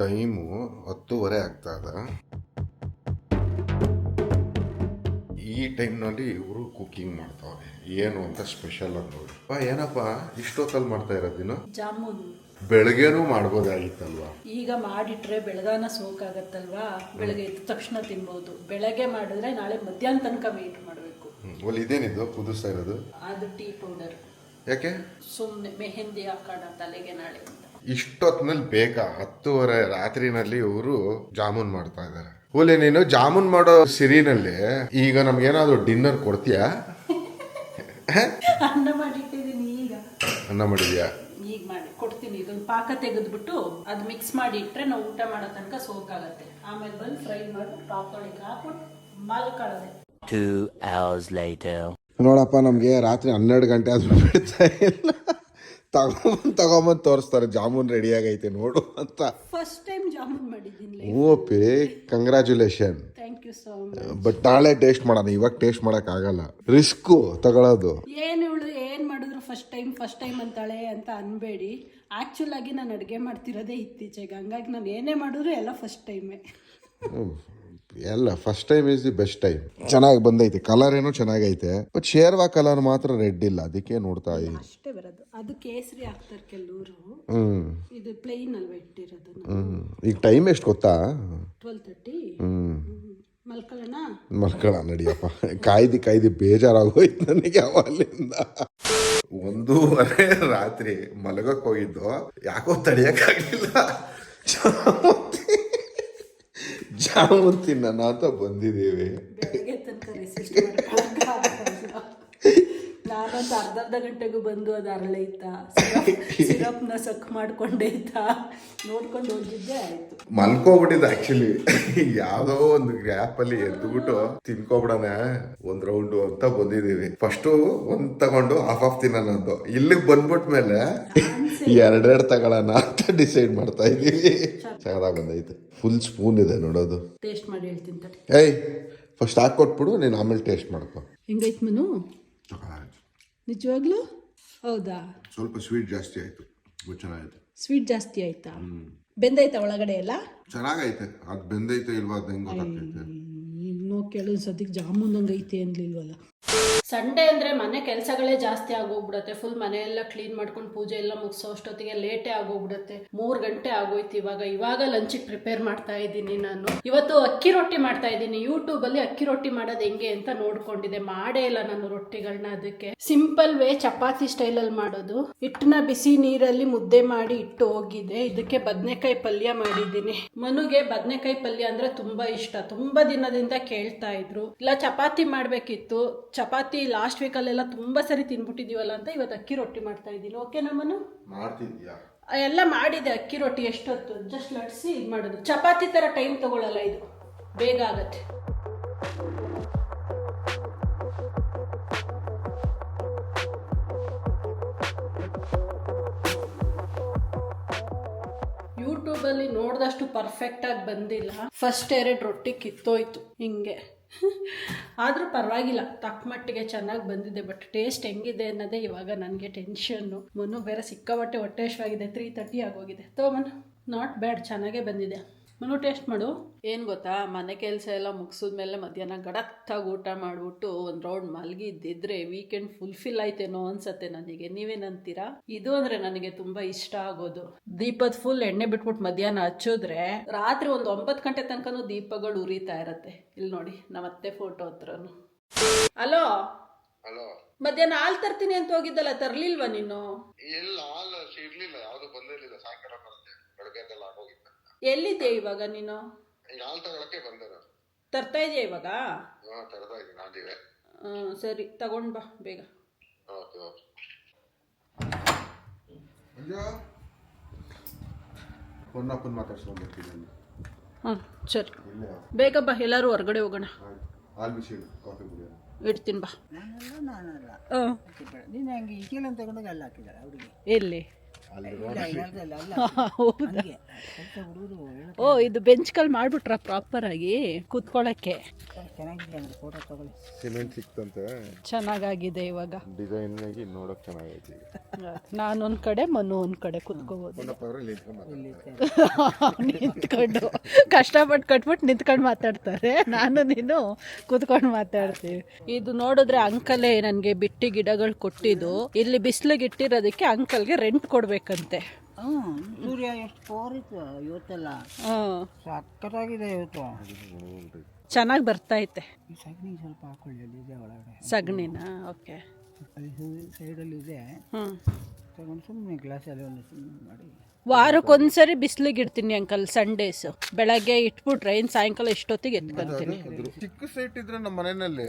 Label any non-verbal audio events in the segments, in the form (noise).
Time ಹತ್ತೂವರೆ ಆಗ್ತಾ ಇದೆ. ಈ ಟೈಮ್ನಲ್ಲಿ ಇವರು ಕುಕ್ಕಿಂಗ್ ಮಾಡ್ತಾವ್ರೆ. ಏನು ಅಂತ ಸ್ಪೆಷಲ್ ಅಂತ ನೋಡಿ. ಅಪ್ಪ ಏನಪ್ಪ ಇಷ್ಟೊತ್ತಲ್ಲಿ ಮಾಡ್ತಾ ಇರೋದಿನ ಜಾಮೂನ್. ಬೆಳಗ್ಗೆನೂ ಮಾಡ್ಬೋದಾಗಿತ್ತಲ್ವಾ? ಈಗ ಮಾಡಿಟ್ರೆ ಬೆಳಗಾನ ಸೋಕಾಗತ್ತಲ್ವಾ? ಬೆಳಗ್ಗೆ ಎದ್ದ ತಕ್ಷಣ ತಿನ್ಬೋದು. ಬೆಳಗ್ಗೆ ಮಾಡಿದ್ರೆ ನಾಳೆ ಮಧ್ಯಾಹ್ನ ತನಕ ವೇಟ್ ಮಾಡಬೇಕು. ಒಲ್ ಇದೇನಿದು? ಕುದಿಸ್ತಾ ಇರೋದು? ಅದು ಟೀ ಪೌಡರ್. ಯಾಕೆ? ಸುಮ್ಮನೆ ಮೆಹಂದಿ ಹಾಕೋಣ ತಲೆಗೆ ನಾಳೆ ಅಂತ. ಇಷ್ಟೊತ್ತಿನಲ್ಲಿ ಬೇಕಾ ಹತ್ತುವರೆ ರಾತ್ರಿನಲ್ಲಿ ಇವರು ಜಾಮೂನ್ ಮಾಡ್ತಾ ಇದ್ದಾರೆ. ಓಲೆ ನೀನು ಜಾಮೂನ್ ಮಾಡೋ ಸಿರಿನಲ್ಲಿ ಈಗ ನಮ್ಗೇನಾದ್ರು ಡಿನ್ನರ್ ಕೊಡ್ತೀಯಾ? ಅನ್ನ ಮಾಡಿಟ್ಟಿದ್ದೀನಿ ಈಗ. ಅನ್ನ ಮಾಡಿದ್ಯಾ? ಈಗ ಮಾಡಿ ಕೊಡ್ತೀನಿ. ಇದೊಂದು ಪಾಕ ತೆಗೆದ್ಬಿಟ್ಟು ಅದು ಮಿಕ್ಸ್ ಮಾಡಿ ಇಟ್ರೆ ನಾವು ಊಟ ಮಾಡೋ ತನಕ ಸೋಕಾಗತ್ತೆ ಆಮೇಲೆ ಬಂದು ಫ್ರೈ ಮಾಡಿ ಟಾಪ್ ಒಳಗೆ ಹಾಕ್ಬಿಟ್ಟು ಮಲ್ಕೊಳ್ಳೋದೆ ಟೂ hours later. ನೋಡಪ್ಪ ನಮಗೆ ರಾತ್ರಿ ಹನ್ನೆರಡು ಗಂಟೆ ಆದ್ರೂ ಬಿಡ್ತಾ ಇಲ್ಲ. ತಗೊಂಬಂದು ತಗೊಂಬಂದು ತೋರಿಸ್ತಾರೆ ಜಾಮೂನ್ ರೆಡಿ ಆಗೈತೆ ನೋಡು ಅಂತ. ಫಸ್ಟ್ ಟೈಮ್ ಜಾಮೂನ್ ಮಾಡಿದ್ದೀನಿ ಓಪಿ congratulation thank you so much but ನಾಳೆ ಟೇಸ್ಟ್ ಮಾಡೋಣ ಇವಾಗ ಟೇಸ್ಟ್ ಮಾಡಕ್ ಆಗಲ್ಲ. ರಿಸ್ಕು ತಗೊಳ್ಳೋದು ಏನು ಇವಳು ಏನು ಮಾಡಿದ್ರು ಫಸ್ಟ್ ಟೈಮ್ ಫಸ್ಟ್ ಟೈಮ್ ಅಂತಾಳೆ ಅಂತ ಅನ್ಬೇಡಿ. ಆ್ಯಕ್ಚುಲ್ ಆಗಿ ನಾನು ಅಡುಗೆ ಮಾಡ್ತಿರೋದೇ ಇತ್ತೀಚೆಗೆ. ಹಂಗಾಗಿ ನಾನು ಏನೇ ಮಾಡಿದ್ರು ಎಲ್ಲ ಫಸ್ಟ್ ಟೈಮೇ ಎಲ್ಲ first time is the best time ಚೆನ್ನಾಗಿ ಬಂದೈತೆ ಕಲರ್ ಏನೋ ಚೆನ್ನಾಗೈತೆ. ಬಟ್ ಶೇರ್ವಾ ಕಲರ್ ಮಾತ್ರ ರೆಡ್ ಇಲ್ಲ ಅದಕ್ಕೆ ನೋಡ್ತಾ ಇದ್ದೀನಿ. ಅದು ಕೇಸರಿ ಹಾಕ್ತಾರೆ ಕೆಲವರು. ಇದು ಪ್ಲೈನ್ ಅಲ್ವಾ ಇಟ್ಟಿರೋದು ಈಗ ಟೈಮ್ ಎಷ್ಟು ಗೊತ್ತಾ? ಟ್ವೆಲ್ ತರ್ಟಿ ಮಲ್ಕೊಳ್ಳೋಣ? ಮಲ್ಕೊಳ್ಳೋಣ ಮಲ್ಕೊಳ ನಡಿಯಪ್ಪ. ಕಾಯ್ದು ಕಾಯ್ದು ಬೇಜಾರಾಗೋಯ್ತು ನನಗೆ ಅವಲ್ಲಿಂದ ಒಂದೂವರೆ ರಾತ್ರಿ ಮಲಗಕ್ಕೆ ಹೋಗಿದ್ದು ಯಾಕೋ ತಡಿಯಕ್ಕಾಗಲಿಲ್ಲ. ಜಾಮೂನ್ ತಿನ್ನೋಣ ಅಂತ ಬಂದಿದ್ದೀವಿ ಬೆಳಗ್ಗೆ ತನಕ ರೆಸಿಸ್ಟ್ ನಾನಂತ ಅರ್ಧ ಅರ್ಧ ಗಂಟೆಗೂ ಬಂದು ಅದು ಅರಳೈತಾ (laughs) ಸಿರಪ್ನ ಸಕ್ ಮಾಡ್ಕೊಂಡೈತಾ ನೋಡ್ಕೊಂಡು ಹೋಗಿದ್ದೆ ಆಯ್ತು. ಮಲ್ಕೋಬಿಟ್ಟಿದ್ದು ಆಕ್ಚುಲಿ ಯಾವ್ದೋ ಒಂದು ಗ್ಯಾಪ್ ಅಲ್ಲಿ ಎದ್ದುಬಿಟ್ಟು ತಿನ್ಕೊಬಿಡಣ ಒಂದ್ ರೌಂಡ್ ಅಂತ ಬಂದಿದೀವಿ. ಫಸ್ಟ್ ಒಂದ್ ತಗೊಂಡು ಹಾಫ್ ಆಫ್ ತಿನ್ನೋಣಂದು ಇಲ್ಲಿಗೆ ಬಂದ್ಬಿಟ್ಮೇಲೆ ಎರಡೆರಡು ತಗೊಳ್ಳೋಣ ಅಂತ ಡಿಸೈಡ್ ಮಾಡ್ತಾ ಇದೀವಿ. ಚೆನ್ನಾಗಿ ಬಂದೈತೆ. ಫುಲ್ ಸ್ಪೂನ್ ಇದೆ ನೋಡೋದು. ಟೇಸ್ಟ್ ಮಾಡಿ ಹೇಳ್ತೀನಿ ಏಯ್ ಫಸ್ಟ್ ಹಾಕೊಟ್ಬಿಡು ನೀನು ಆಮೇಲೆ ಟೇಸ್ಟ್ ಮಾಡ್ಕೊ. ಹೆಂಗೈತ್ ಮನು? ನಿಜವಾಗ್ಲೂ? ಹೌದಾ? ಸ್ವಲ್ಪ ಸ್ವೀಟ್ ಜಾಸ್ತಿ ಆಯ್ತು. ಚೆನ್ನಾಗೈತೆ. ಸ್ವೀಟ್ ಜಾಸ್ತಿ ಆಯ್ತಾ? ಬೆಂದೈತಾ ಒಳಗಡೆ ಎಲ್ಲ? ಚೆನ್ನಾಗೈತೆ. ಅದು ಬೆಂದೈತೆ ಇಲ್ವಾ ಅದು ಹೆಂಗ್ ಗೊತ್ತಾಗ್ತೈತೆ. ಇನ್ನೂ ಕೆಲವೊಂದು ಸದ್ಯಕ್ಕೆ ಜಾಮೂನ್ ಹಂಗೈತೆ ಅನ್ಲಿಲ್ವಲ್ಲ ಸಂಡೇ ಅಂದರೆ ಮನೆ ಕೆಲಸಗಳೇ ಜಾಸ್ತಿ ಆಗೋಗ್ಬಿಡುತ್ತೆ. ಫುಲ್ ಮನೆಯೆಲ್ಲ ಕ್ಲೀನ್ ಮಾಡ್ಕೊಂಡು ಪೂಜೆ ಎಲ್ಲ ಮುಗಿಸೋ ಅಷ್ಟೊತ್ತಿಗೆ ಲೇಟೇ ಆಗೋಗ್ಬಿಡುತ್ತೆ. ಮೂರು ಗಂಟೆ ಆಗೋಯ್ತು ಇವಾಗ. ಇವಾಗ ಲಂಚಿಗೆ ಪ್ರಿಪೇರ್ ಮಾಡ್ತಾ ಇದ್ದೀನಿ ನಾನು. ಇವತ್ತು ಅಕ್ಕಿ ರೊಟ್ಟಿ ಮಾಡ್ತಾ ಇದ್ದೀನಿ. ಯೂಟ್ಯೂಬಲ್ಲಿ ಅಕ್ಕಿ ರೊಟ್ಟಿ ಮಾಡೋದು ಹೆಂಗೆ ಅಂತ ನೋಡ್ಕೊಂಡಿದ್ದೆ. ಮಾಡೇ ಇಲ್ಲ ನಾನು ರೊಟ್ಟಿಗಳನ್ನ ಅದಕ್ಕೆ. ಸಿಂಪಲ್ ವೇ ಚಪಾತಿ ಸ್ಟೈಲಲ್ಲಿ ಮಾಡೋದು. ಹಿಟ್ಟನ್ನ ಬಿಸಿ ನೀರಲ್ಲಿ ಮುದ್ದೆ ಮಾಡಿ ಇಟ್ಟು ಹೋಗಿದೆ. ಇದಕ್ಕೆ ಬದನೆಕಾಯಿ ಪಲ್ಯ ಮಾಡಿದ್ದೀನಿ. ಮನುಗೆ ಬದನೆಕಾಯಿ ಪಲ್ಯ ಅಂದ್ರೆ ತುಂಬಾ ಇಷ್ಟ. ತುಂಬಾ ದಿನದಿಂದ ಕೇಳ್ತಾ ಇದ್ರು. ಇಲ್ಲ, ಚಪಾತಿ ಮಾಡ್ಬೇಕಿತ್ತು. ಚಪಾತಿ ಲಾಸ್ಟ್ ವೀಕಲ್ಲೆಲ್ಲ ತುಂಬ ಸರಿ ತಿನ್ಬಿಟ್ಟಿದೀವಲ್ಲ ಅಂತ ಇವತ್ತು ಅಕ್ಕಿ ರೊಟ್ಟಿ ಮಾಡ್ತಾ ಇದ್ದೀನಿ. ಓಕೆ ನಮ್ಮನ್ನು ಮಾಡ್ತಿದ್ಯಾ? ಎಲ್ಲ ಮಾಡಿದೆ ಅಕ್ಕಿ ರೊಟ್ಟಿ ಎಷ್ಟೊತ್ತು? ಜಸ್ಟ್ ಲಟ್ಸಿ ಇದು ಮಾಡೋದು. ಚಪಾತಿ ಥರ ಟೈಮ್ ತಗೊಳ್ಳಲ್ಲ ಇದು. ಬೇಗ ಆಗತ್ತೆ. ಯೂಟ್ಯೂಬಲ್ಲಿ ನೋಡಿದಷ್ಟು ಪರ್ಫೆಕ್ಟಾಗಿ ಬಂದಿಲ್ಲ. ಫಸ್ಟ್ ಎರಡು ರೊಟ್ಟಿ ಕಿತ್ತೋಯ್ತು. ಹಿಂಗೆ. ಆದರೂ ಪರವಾಗಿಲ್ಲ, ತಕ್ಕ ಮಟ್ಟಿಗೆ ಚೆನ್ನಾಗಿ ಬಂದಿದೆ ಬಟ್ ಟೇಸ್ಟ್ ಹೆಂಗಿದೆ ಅನ್ನೋದೇ ಇವಾಗ ನನಗೆ ಟೆನ್ಷನ್ನು ಮನು ಬೇರೆ ಸಿಕ್ಕಾಬಟ್ಟೆ ಹೊಟ್ಟೆಶ್ವಾಗಿದೆ ತ್ರೀ ತರ್ಟಿ ಆಗೋಗಿದೆ. ತೋಮನ್ ನಾಟ್ ಬ್ಯಾಡ್ ಚೆನ್ನಾಗೇ ಬಂದಿದೆ. ಮನು ಟೇಸ್ಟ್ ಮಾಡು. ಏನು ಗೊತ್ತಾ? ಮನೆ ಕೆಲಸ ಎಲ್ಲ ಮುಗಿಸಿದ್ಮೇಲೆ ಮಧ್ಯಾಹ್ನ ಗಡತ್ತಾಗಿ ಊಟ ಮಾಡಿಬಿಟ್ಟು ಒಂದು ರೌಂಡ್ ಮಲಗಿದ್ದಿದ್ರೆ ವೀಕೆಂಡ್ ಫುಲ್ಫಿಲ್ ಆಯ್ತೇನೋ ಅನ್ಸತ್ತೆ ನನಗೆ. ನೀವೇನಂತೀರಾ? ಇದು ಅಂದರೆ ನನಗೆ ತುಂಬ ಇಷ್ಟ ಆಗೋದು. ದೀಪದ ಫುಲ್ ಎಣ್ಣೆ ಬಿಟ್ಬಿಟ್ಟು ಮಧ್ಯಾಹ್ನ ಹಚ್ಚಿದ್ರೆ ರಾತ್ರಿ ಒಂದು ಒಂಬತ್ತು ಗಂಟೆ ತನಕನೂ ದೀಪಗಳು ಉರಿತಾ ಇರತ್ತೆ. ಇಲ್ಲಿ ನೋಡಿ ನಮ್ಮತ್ತೆ ಫೋಟೋ ಹತ್ರನು. ಅಲೋ ಹಲೋ ಮಧ್ಯಾಹ್ನ ಹಾಲು ತರ್ತೀನಿ ಅಂತ ಹೋಗಿದ್ದಲ್ಲ ತರ್ಲಿಲ್ವಾ ನೀನು? ಇಲ್ಲ ಹಾಲು ಇರ್ಲಿಲ್ಲ ಯಾವ್ದು ಬಂದಿರ್ಲಿಲ್ಲ ಸಾಯಂಕಾಲ ಬರುತ್ತೆ ಬೆಳಗ್ಗೆ ಎಲ್ಲಿದ್ಯಾ ಇವಾಗ ನೀನು? ಈಗ ಹಾಲು ತಗೊಳಕ್ಕೆ ಬಂದೆ ನಾನು. ತರ್ತಾ ಇದೆಯಾ ಇವಾಗ? ಹಾ ತರ್ತಾ ಇದ್ದೀನಿ ಸರಿ ತಗೊಂಡ್ ಬಾ ಬೇಗ. Okay okay. ಹೊನ್ನಪ್ಪನ ಮಾತಾಡ್ಸ್ಕೊಂಡು ಬರ್ತೀನಿ ಹಾಂ ಸರಿ. ಬೇಗ ಬಾ ಎಲ್ಲರೂ ಹೊರಗಡೆ ಹೋಗೋಣ. ಹಾಲು ಬಿಸಿ ಕಾಫಿ ಕುಡಿಯೋಣ. ಇಡ್ತೀನಿ ಬಾ. ನಾನಲ್ಲ ನಾನಲ್ಲ. ಹಾಂ. ನೀನು ಹಂಗೆ ಈಕೆಲ್ಲ ತಗೊಂಡಾಗ ಅಲ್ಲಿ ಹಾಕಿದ್ದಾಳೆ ಅವ್ರಿಗೆ ಎಲ್ಲಿ? (laughs) ಹೌದಾ? ಓ ಇದು ಬೆಂಚ್ ಕಲ್ ಮಾಡ್ಬಿಟ್ರ ಪ್ರಾಪರ್ ಆಗಿ ಕೂತ್ಕೊಳ್ಳಕ್ಕೆ ಸಿಮೆಂಟ್ ಸಿಕ್ತಂತೆ. ಚೆನ್ನಾಗಾಗಿದೆ ಇವಾಗ. ಡಿಸೈನ್ ಆಗಿ ನೋಡಕ್ ಚೆನ್ನಾಗೈತಿ ಈಗ. (laughs) ನಾನು ಒಂದ್ ಕಡೆ ಮನು ಒಂದ್ ಕಡೆ ಕುತ್ಕೋಬಹುದು (laughs) ನಿಂತ್ಕೊಂಡು ಕಷ್ಟಪಟ್ಟು ಕಟ್ಬಿಟ್ಟು ನಿಂತ್ಕೊಂಡು. ಮಾತಾಡ್ತಾರೆ. ನಾನು ನೀನು ಕೂತ್ಕೊಂಡು ಮಾತಾಡ್ತೀವಿ. ಇದು ನೋಡಿದ್ರೆ ಅಂಕಲೇ ನನಗೆ ಬಿಟ್ಟಿ ಗಿಡಗಳು ಕೊಟ್ಟಿದ್ದು. ಇಲ್ಲಿ ಬಿಸಿಲಿಗೆ ಇಟ್ಟಿರೋದಕ್ಕೆ ಅಂಕಲ್ಗೆ ರೆಂಟ್ ಕೊಡ್ಬೇಕಂತೆ ಹ್ಮ್ ಸೂರ್ಯ ಎಷ್ಟು ಪವರ್ ಇತ್ತು ಇವತ್ತೆಲ್ಲ. ಸಕ್ಕತ್ತಾಗಿದೆ ಇವತ್ತು. ಚೆನ್ನಾಗಿ ಬರ್ತಾ ಈ ಸಗಣಿ ಸ್ವಲ್ಪ ಹಾಕೊಳ್ಳಿ ಅಲ್ಲಿ ಇದೆ ಒಳಗಡೆ. ಸಗಣಿನ? ಓಕೆ. ಅಲ್ಲಿ ಸೈಡಲ್ಲಿ ಇದೆ. ಹ್ಮ್. ತಗೊಂಡು ಸುಮ್ಮನೆ ಗ್ಲಾಸಲ್ಲಿ ಒಂದು ಸುಮ್ಮನೆ ಮಾಡಿ. ವಾರಕ್ಕೊಂದ್ಸರಿ ಬಿಸಿಲಿಗೆ ಇಡ್ತೀನಿ ಅಂಕಲ್ ಸಂಡೇಸ್ ಬೆಳಗ್ಗೆ ಇಟ್ಬಿಟ್ರೆ ಇನ್ನು ಸಾಯಂಕಾಲ ಇಷ್ಟೊತ್ತಿಗೆ ಎತ್ಕೊಂತೀನಿ ಚಿಕ್ಕ ಸೈಟ್ ಇದ್ರೆ ನಮ್ಮ ಮನೆಯಲ್ಲಿ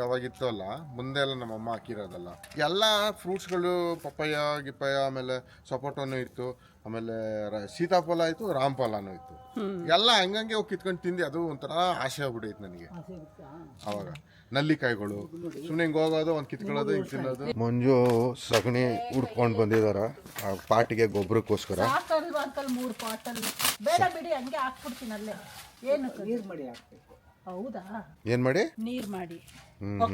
ಯಾವಾಗಿತ್ತು ಅಲ್ಲ, ಮುಂದೆ ಎಲ್ಲ ನಮ್ಮ ಅಮ್ಮ ಹಾಕಿರೋದಲ್ಲ. ಎಲ್ಲ ಫ್ರೂಟ್ಸ್ಗಳು ಪಪ್ಪಾಯ, ಗಿಪ್ಪಾಯ, ಆಮೇಲೆ ಸಪೋಟೋನು ಇತ್ತು. ಆಮೇಲೆ ರ- ಸೀತಾಫಲ ಆಯ್ತು ರಾಮಫಲನೂ ಇತ್ತು ಎಲ್ಲ ಹಂಗಂಗೆ ಹೋಗಿ ಕಿತ್ಕೊಂಡು ತಿಂದು ಅದು ಒಂಥರ ಆಸೆ ಆಗ್ಬಿಟ್ಟೈತೆ ನನಗೆ. ಅವಾಗ. ನಲ್ಲಿಕಾಯಿಗಳು. ಸುಮ್ಮನೆ ಹಿಂಗೆ ಹೋಗೋದು ಒಂದು ಕಿತ್ಕೊಳ್ಳೋದು ಹಿಂಗೆ ತಿನ್ನೋದು. ಮಂಜು ಸಗಣಿ ಹುಡ್ಕೊಂಡು ಬಂದಿದಾರ. ಆ ಪಾಟಿಗೆ ಗೊಬ್ಬರಕ್ಕೋಸ್ಕರ ಸಾಕಲ್ವಾ ಅಂಕಲ್ ಮೂರು ಪಾಟಲ್ಲಿ ಬೇಡ ಬಿಡಿ ಹಂಗೆ ಹಾಕ್ಬಿಡ್ತೀನಿ ಅಲ್ಲೇ. ಏನು ನೀರು ಮಾಡಿ ಹಾಕ್ಬೇಕು. ಹೌದಾ? ಏನು ಮಾಡಿ? ನೀರ್ ಮಾಡಿ.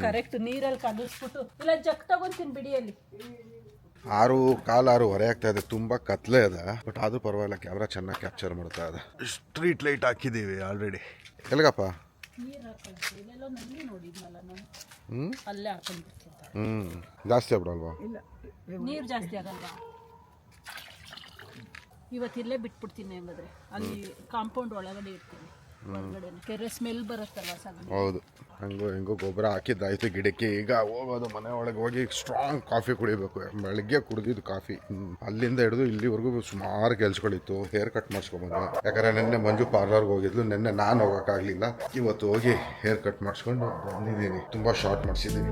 ಕರೆಕ್ಟ್ ನೀರಲ್ಲಿ ಕಲಿಸ್ಬಿಟ್ಟು ಇಲ್ಲ ಜಗ್ ತಗೊಂತೀನಿ ಬಿಡಿ ಅಲ್ಲಿ. ಆರು ಕಾಲು ಆರು ಹೊರೆ ಆಗ್ತಾ ಇದೆ. ತುಂಬಾ ಕತ್ಲೆ ಅದ. ಬಟ್ ಅದು ಪರವಾಗಿಲ್ಲ ಕ್ಯಾಮ್ರಾ ಚೆನ್ನಾಗಿ ಕ್ಯಾಪ್ಚರ್ ಮಾಡ್ತಾ ಇದೆ. ಸ್ಟ್ರೀಟ್ ಲೈಟ್ ಹಾಕಿದೀವಿ ಆಲ್ರೆಡಿ ಎಲ್ಗಪ್ಪ ಹ್ಞೂ ಹ್ಞೂ ಇಲ್ಲೆಲ್ಲೋ ನಲ್ಲಿ ನೋಡಿದ್ನಲ್ಲ ನಾನು. ಹ್ಮ್? ಅಲ್ಲೇ ಹಾಕೊಂಡ್ಬಿಡ್ತೀನಿ ಹ್ಮ್. ಜಾಸ್ತಿ ಆಗ್ಬಿಡಲ್ವಾ ನೀರು ಜಾಸ್ತಿ ಆಗಲ್ವಾ? ಇವತ್ತು ಇಲ್ಲೇ ಬಿಟ್ಬಿಡ್ತೀನಿ ಹಂಗಾದ್ರೆ. ಅಲ್ಲಿ ಕಾಂಪೌಂಡ್ ಒಳಗಡೆ ಇರ್ತೀನಿ. ಹೊರಗಡೆ ಕೆರೆ ಸ್ಮೆಲ್ ಬರುತ್ತಲ್ವ ಸಗಣಿ? ಹೌದು. ಹಂಗೋ ಹೆಂಗೋ ಗೊಬ್ಬರ ಹಾಕಿದ್ದಾಯ್ತು ಗಿಡಕ್ಕೆ. ಈಗ ಹೋಗೋದು ಮನೆ ಒಳಗೆ ಹೋಗಿ ಸ್ಟ್ರಾಂಗ್ ಕಾಫಿ ಕುಡಿಬೇಕು. ಬೆಳಗ್ಗೆ ಕುಡಿದಿದ್ದು ಕಾಫಿ ಅಲ್ಲಿಂದ ಹಿಡಿದು ಇಲ್ಲಿವರೆಗೂ ಸುಮಾರು ಕೆಲ್ಸಗಳಿತ್ತು. ಹೇರ್ ಕಟ್ ಮಾಡಿಸ್ಕೊಂಬಂದೆ ಯಾಕಂದ್ರೆ ನಿನ್ನೆ ಮಂಜು ಪಾರ್ಲರ್ಗೆ ಹೋಗಿದ್ಲು. ನಿನ್ನೆ ನಾನು ಹೋಗೋಕ್ಕಾಗಲಿಲ್ಲ. ಇವತ್ತು ಹೋಗಿ ಹೇರ್ ಕಟ್ ಮಾಡಿಸ್ಕೊಂಡು ಬಂದಿದ್ದೀನಿ. ತುಂಬ ಶಾರ್ಟ್ ಮಾಡಿಸಿದ್ದೀನಿ.